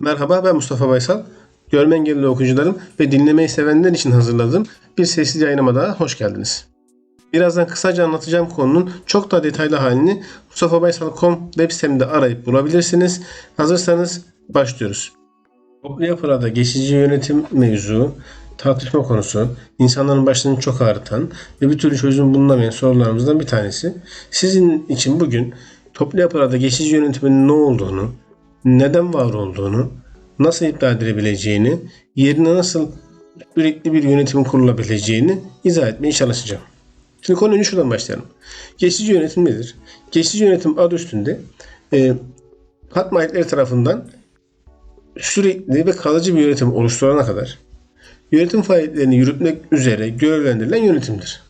Merhaba ben Mustafa Baysal. Görme engelli okuyucularım ve dinlemeyi sevenler için hazırladığım bir sessiz yayınıma daha hoş geldiniz. Birazdan kısaca anlatacağım konunun çok daha detaylı halini mustafabaysal.com web siteminde arayıp bulabilirsiniz. Hazırsanız başlıyoruz. Toplu yapılarda geçici yönetim mevzu, tartışma konusu, insanların başlarını çok ağrıtan ve bir türlü çözüm bulunamayan sorularımızdan bir tanesi. Sizin için bugün toplu yapılarda geçici yönetimin ne olduğunu, neden var olduğunu, nasıl iptal edilebileceğini, yerine nasıl sürekli bir yönetimin kurulabileceğini izah etmeye çalışacağım. Şimdi konuyu şuradan başlayalım. Geçici yönetim nedir? Geçici yönetim adı üstünde e, hat malikleri tarafından sürekli ve kalıcı bir yönetim oluşturana kadar yönetim faaliyetlerini yürütmek üzere görevlendirilen yönetimdir.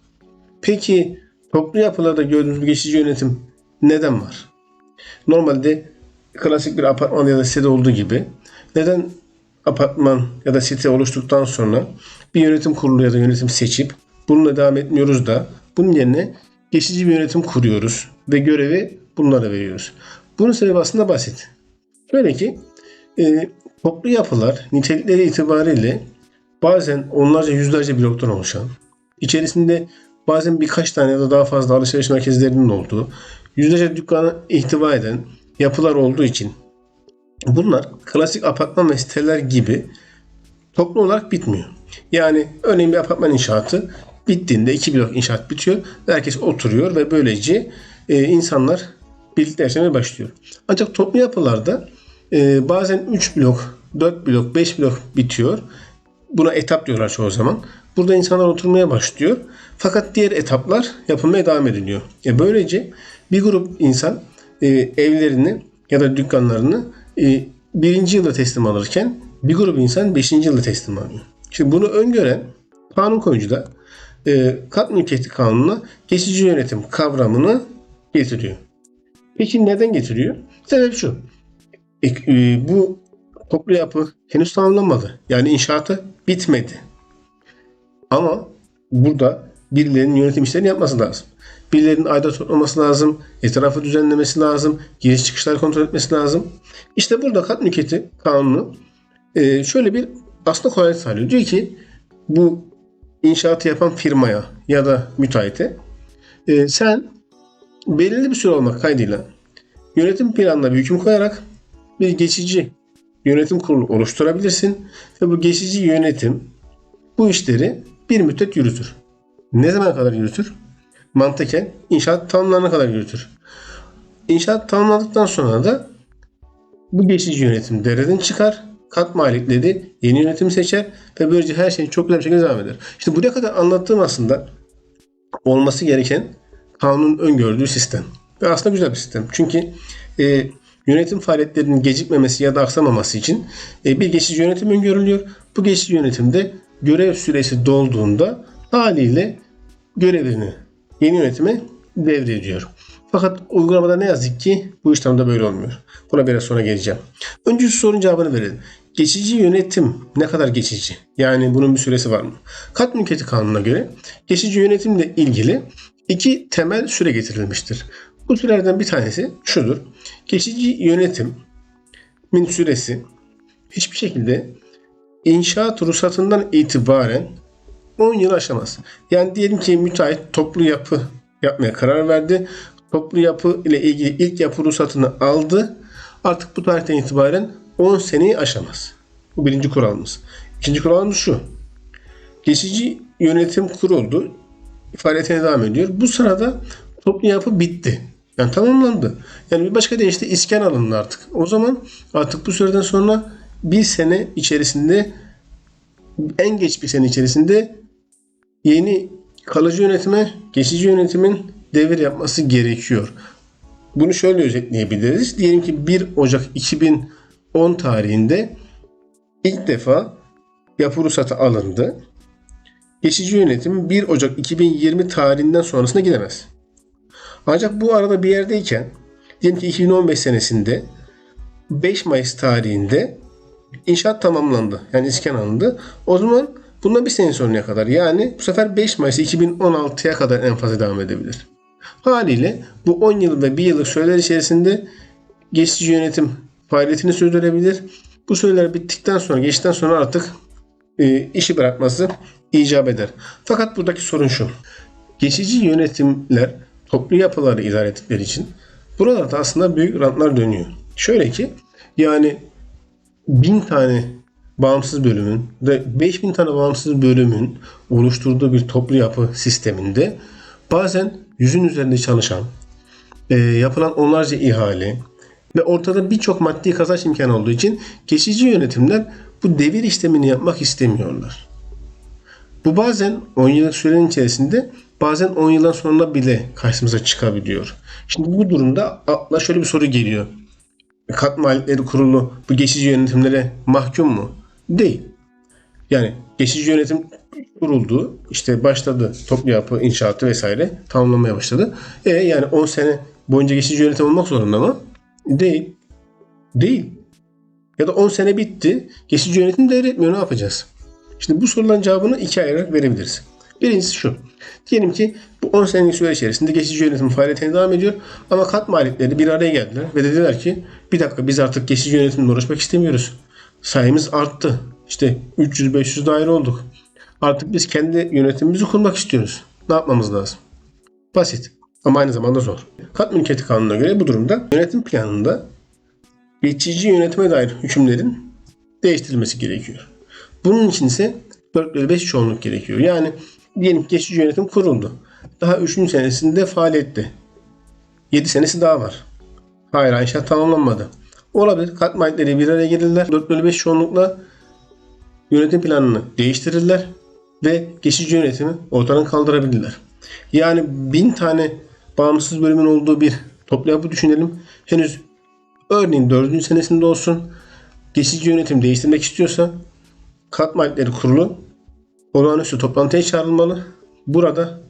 Peki toplu yapılarda gördüğümüz bu geçici yönetim neden var? Normalde klasik bir apartman ya da site olduğu gibi neden apartman ya da site oluştuktan sonra bir yönetim kurulu ya da yönetim seçip bununla devam etmiyoruz da bunun yerine geçici bir yönetim kuruyoruz ve görevi bunlara veriyoruz. Bunun sebebi aslında basit. Şöyle ki e, toplu yapılar nitelikleri itibariyle bazen onlarca yüzlerce bloktan oluşan, içerisinde bazen birkaç tane ya da daha fazla alışveriş merkezlerinin olduğu, yüzlerce dükkanı ihtiva eden yapılar olduğu için bunlar klasik apartman ve siteler gibi toplu olarak bitmiyor. Yani örneğin bir apartman inşaatı bittiğinde iki blok inşaat bitiyor herkes oturuyor ve böylece e, insanlar birlikte yaşamaya başlıyor. Ancak toplu yapılarda e, bazen 3 blok, 4 blok, 5 blok bitiyor. Buna etap diyorlar çoğu zaman. Burada insanlar oturmaya başlıyor. Fakat diğer etaplar yapılmaya devam ediliyor. E böylece bir grup insan e, evlerini ya da dükkanlarını e, birinci yılda teslim alırken bir grup insan beşinci yılda teslim alıyor. Şimdi bunu öngören kanun koyucu da e, kat mülkiyeti kanununa geçici yönetim kavramını getiriyor. Peki neden getiriyor? Sebep şu. E, e, bu toplu yapı henüz tamamlanmadı. Yani inşaatı bitmedi. Ama burada birilerinin yönetim işlerini yapması lazım. Birilerinin aidat toplaması lazım. Etrafı düzenlemesi lazım. Giriş çıkışları kontrol etmesi lazım. İşte burada kat mülkiyeti kanunu e, şöyle bir aslında kolaylık sağlıyor. Diyor ki bu inşaatı yapan firmaya ya da müteahhite e, sen belirli bir süre olmak kaydıyla yönetim planına bir hüküm koyarak bir geçici yönetim kurulu oluşturabilirsin ve bu geçici yönetim bu işleri bir müddet yürütür. Ne zaman kadar yürütür? Mantıken inşaat tamamlanana kadar yürütür. İnşaat tamamlandıktan sonra da bu geçici yönetim devreden çıkar. Kat malikleri yeni yönetim seçer ve böylece her şey çok güzel bir şekilde devam eder. İşte buraya kadar anlattığım aslında olması gereken kanunun öngördüğü sistem. Ve aslında güzel bir sistem. Çünkü e, yönetim faaliyetlerinin gecikmemesi ya da aksamaması için e, bir geçici yönetim öngörülüyor. Bu geçici yönetimde görev süresi dolduğunda haliyle görevini yeni yönetime devrediyor. Fakat uygulamada ne yazık ki bu işlemde böyle olmuyor. Buna biraz sonra geleceğim. Önce şu sorunun cevabını verelim. Geçici yönetim ne kadar geçici? Yani bunun bir süresi var mı? Kat mülkiyeti kanununa göre geçici yönetimle ilgili iki temel süre getirilmiştir. Bu sürelerden bir tanesi şudur. Geçici yönetimin süresi hiçbir şekilde inşaat ruhsatından itibaren 10 yıl aşamaz. Yani diyelim ki müteahhit toplu yapı yapmaya karar verdi. Toplu yapı ile ilgili ilk yapı ruhsatını aldı. Artık bu tarihten itibaren 10 seneyi aşamaz. Bu birinci kuralımız. İkinci kuralımız şu. Geçici yönetim kuruldu. Faaliyetine devam ediyor. Bu sırada toplu yapı bitti. Yani tamamlandı. Yani bir başka deyişle iskan alındı artık. O zaman artık bu süreden sonra bir sene içerisinde en geç bir sene içerisinde yeni kalıcı yönetime geçici yönetimin devir yapması gerekiyor. Bunu şöyle özetleyebiliriz. Diyelim ki 1 Ocak 2010 tarihinde ilk defa yapı ruhsatı alındı. Geçici yönetim 1 Ocak 2020 tarihinden sonrasına gidemez. Ancak bu arada bir yerdeyken diyelim ki 2015 senesinde 5 Mayıs tarihinde inşaat tamamlandı. Yani iskan alındı. O zaman bundan bir sene sonraya kadar yani bu sefer 5 Mayıs 2016'ya kadar en fazla devam edebilir. Haliyle bu 10 yıl ve 1 yıllık süreler içerisinde geçici yönetim faaliyetini sürdürebilir Bu süreler bittikten sonra, geçtikten sonra artık e, işi bırakması icap eder. Fakat buradaki sorun şu. Geçici yönetimler toplu yapıları idare ettikleri için buralarda aslında büyük rantlar dönüyor. Şöyle ki yani bin tane bağımsız bölümün ve 5000 tane bağımsız bölümün oluşturduğu bir toplu yapı sisteminde bazen yüzün üzerinde çalışan, e, yapılan onlarca ihale ve ortada birçok maddi kazanç imkanı olduğu için geçici yönetimler bu devir işlemini yapmak istemiyorlar. Bu bazen 10 yıllık sürenin içerisinde bazen 10 yıldan sonra bile karşımıza çıkabiliyor. Şimdi bu durumda akla şöyle bir soru geliyor. Kat maliyetleri kurulu bu geçici yönetimlere mahkum mu? Değil. Yani geçici yönetim kuruldu. işte başladı toplu yapı, inşaatı vesaire tamamlamaya başladı. E yani 10 sene boyunca geçici yönetim olmak zorunda mı? Değil. Değil. Ya da 10 sene bitti. Geçici yönetim devretmiyor. Ne yapacağız? Şimdi bu soruların cevabını iki ayırarak verebiliriz. Birincisi şu. Diyelim ki bu 10 senelik süre içerisinde geçici yönetim faaliyetine devam ediyor. Ama kat maliyetleri bir araya geldiler ve dediler ki bir dakika biz artık geçici yönetimle uğraşmak istemiyoruz. Sayımız arttı. İşte 300-500 daire olduk. Artık biz kendi yönetimimizi kurmak istiyoruz. Ne yapmamız lazım? Basit ama aynı zamanda zor. Kat mülkiyeti kanununa göre bu durumda yönetim planında geçici yönetime dair hükümlerin değiştirilmesi gerekiyor. Bunun için ise 4 bölü 5 çoğunluk gerekiyor. Yani diyelim geçici yönetim kuruldu. Daha 3. senesinde faaliyette. 7 senesi daha var. Hala inşaat tamamlanmadı. Olabilir. Kat maliyetleri bir araya gelirler. 4 bölü 5 çoğunlukla yönetim planını değiştirirler ve geçici yönetimi ortadan kaldırabilirler. Yani bin tane bağımsız bölümün olduğu bir toplu yapı düşünelim. Henüz örneğin 4. senesinde olsun geçici yönetim değiştirmek istiyorsa kat maliyetleri kurulu olağanüstü toplantıya çağrılmalı. Burada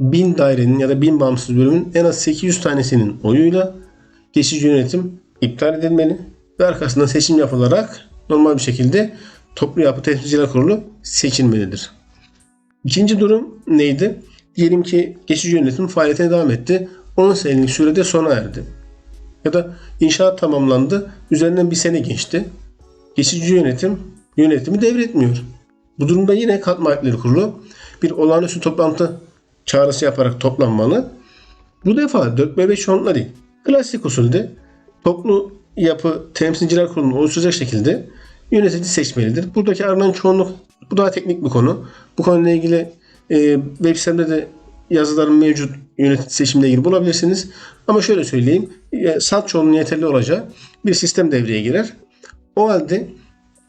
bin dairenin ya da bin bağımsız bölümün en az 800 tanesinin oyuyla geçici yönetim iptal edilmeli ve arkasından seçim yapılarak normal bir şekilde toplu yapı temsilciler kurulu seçilmelidir. İkinci durum neydi? Diyelim ki geçici yönetim faaliyetine devam etti. 10 senelik sürede sona erdi. Ya da inşaat tamamlandı. Üzerinden bir sene geçti. Geçici yönetim yönetimi devretmiyor. Bu durumda yine kat maliyetleri kurulu bir olağanüstü toplantı çağrısı yaparak toplanmalı. Bu defa 4 ve 5 çoğunlukla değil. Klasik usulde toplu yapı temsilciler kurulunu oluşturacak şekilde yönetici seçmelidir. Buradaki aranan çoğunluk bu daha teknik bir konu. Bu konuyla ilgili e, web sitemde de yazıların mevcut yönetici seçimle ilgili bulabilirsiniz. Ama şöyle söyleyeyim. E, salt çoğunluğun yeterli olacağı bir sistem devreye girer. O halde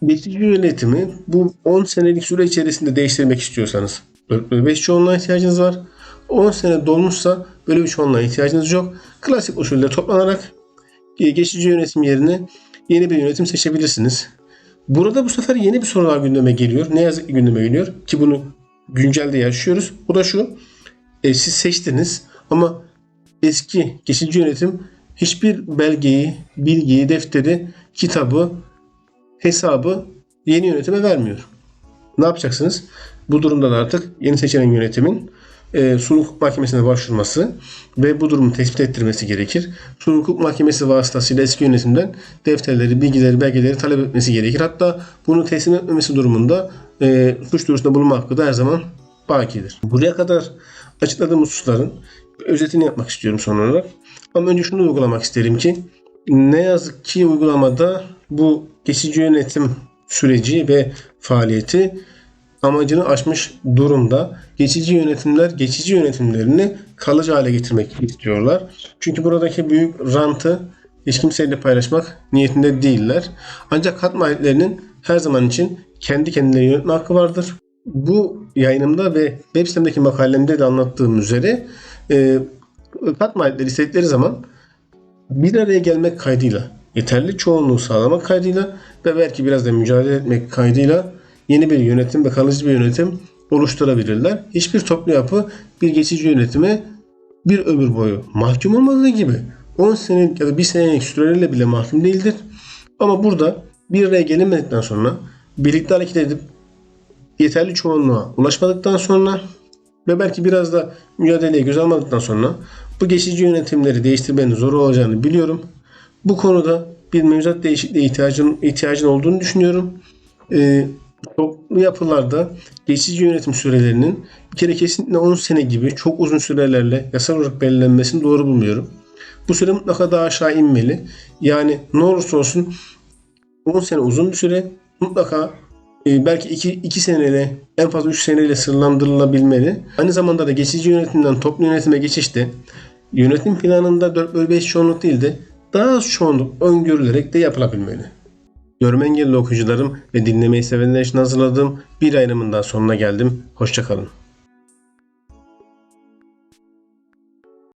geçici yönetimi bu 10 senelik süre içerisinde değiştirmek istiyorsanız 4 bölü 5 çoğunluğa ihtiyacınız var. 10 sene dolmuşsa böyle bir çoğunluğa ihtiyacınız yok. Klasik usulle toplanarak geçici yönetim yerine yeni bir yönetim seçebilirsiniz. Burada bu sefer yeni bir sorular gündeme geliyor. Ne yazık ki gündeme geliyor ki bunu güncelde yaşıyoruz. Bu da şu. E, siz seçtiniz ama eski geçici yönetim hiçbir belgeyi, bilgiyi, defteri, kitabı, hesabı yeni yönetime vermiyor. Ne yapacaksınız? Bu durumda da artık yeni seçilen yönetimin e, Sulh Hukuk Mahkemesi'ne başvurması ve bu durumu tespit ettirmesi gerekir. Sulh Hukuk Mahkemesi vasıtasıyla eski yönetimden defterleri, bilgileri, belgeleri talep etmesi gerekir. Hatta bunu teslim etmemesi durumunda e, suç duyurusunda bulunma hakkı da her zaman bakidir. Buraya kadar açıkladığım hususların özetini yapmak istiyorum son olarak. Ama önce şunu uygulamak isterim ki ne yazık ki uygulamada bu geçici yönetim süreci ve faaliyeti amacını aşmış durumda. Geçici yönetimler geçici yönetimlerini kalıcı hale getirmek istiyorlar. Çünkü buradaki büyük rantı hiç kimseyle paylaşmak niyetinde değiller. Ancak kat maliyetlerinin her zaman için kendi kendilerine yönetme hakkı vardır. Bu yayınımda ve web sitemdeki makalemde de anlattığım üzere e, kat maliyetleri istedikleri zaman bir araya gelmek kaydıyla, yeterli çoğunluğu sağlamak kaydıyla ve belki biraz da mücadele etmek kaydıyla yeni bir yönetim ve kalıcı bir yönetim oluşturabilirler. Hiçbir toplu yapı bir geçici yönetime bir ömür boyu mahkum olmadığı gibi 10 senelik ya da 1 senelik sürelerle bile mahkum değildir. Ama burada bir araya gelinmedikten sonra birlikte hareket edip yeterli çoğunluğa ulaşmadıktan sonra ve belki biraz da mücadeleye göz almadıktan sonra bu geçici yönetimleri değiştirmenin zor olacağını biliyorum. Bu konuda bir mevzuat değişikliğe ihtiyacın, ihtiyacın olduğunu düşünüyorum. Ee, çoklu yapılarda geçici yönetim sürelerinin bir kere kesinlikle 10 sene gibi çok uzun sürelerle yasal olarak belirlenmesini doğru bulmuyorum. Bu süre mutlaka daha aşağı inmeli. Yani ne olursa olsun 10 sene uzun bir süre mutlaka e, belki 2, 2 seneyle en fazla 3 seneyle sınırlandırılabilmeli. Aynı zamanda da geçici yönetimden toplu yönetime geçişte yönetim planında 4 bölü 5 çoğunluk değil de daha az çoğunluk öngörülerek de yapılabilmeli. Görme engelli okuyucularım ve dinlemeyi sevenler için hazırladığım bir ayrımından sonuna geldim. Hoşçakalın.